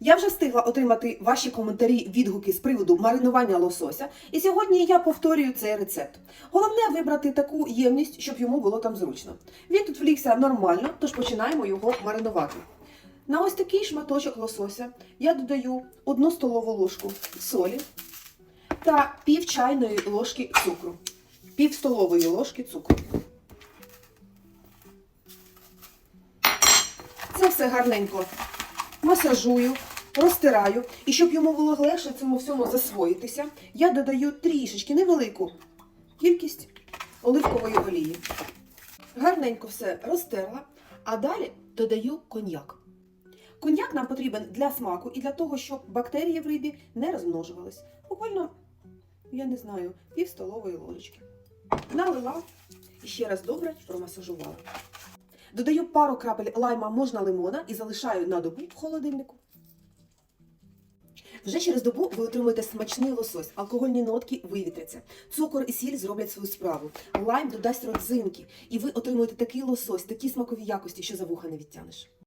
Я вже встигла отримати ваші коментарі, відгуки з приводу маринування лосося, і сьогодні я повторюю цей рецепт. Головне вибрати таку ємність, щоб йому було там зручно. Він тут влігся нормально, тож починаємо його маринувати. На ось такий шматочок лосося я додаю одну столову ложку солі та пів чайної ложки цукру. Пів столової ложки цукру. Це все гарненько масажую, розтираю. І щоб йому було легше цьому всьому засвоїтися, я додаю трішечки невелику кількість оливкової олії. Гарненько все розтерла, а далі додаю коньяк. Коньяк нам потрібен для смаку і для того, щоб бактерії в рибі не розмножувались. Буквально, я не знаю, пів столової ложечки. Налила і ще раз добре промасажувала. Додаю пару крапель лайма можна лимона і залишаю на добу в холодильнику. Вже через добу ви отримуєте смачний лосось, алкогольні нотки вивітряться. Цукор і сіль зроблять свою справу. Лайм додасть родзинки, і ви отримуєте такий лосось, такі смакові якості, що за вуха не відтянеш.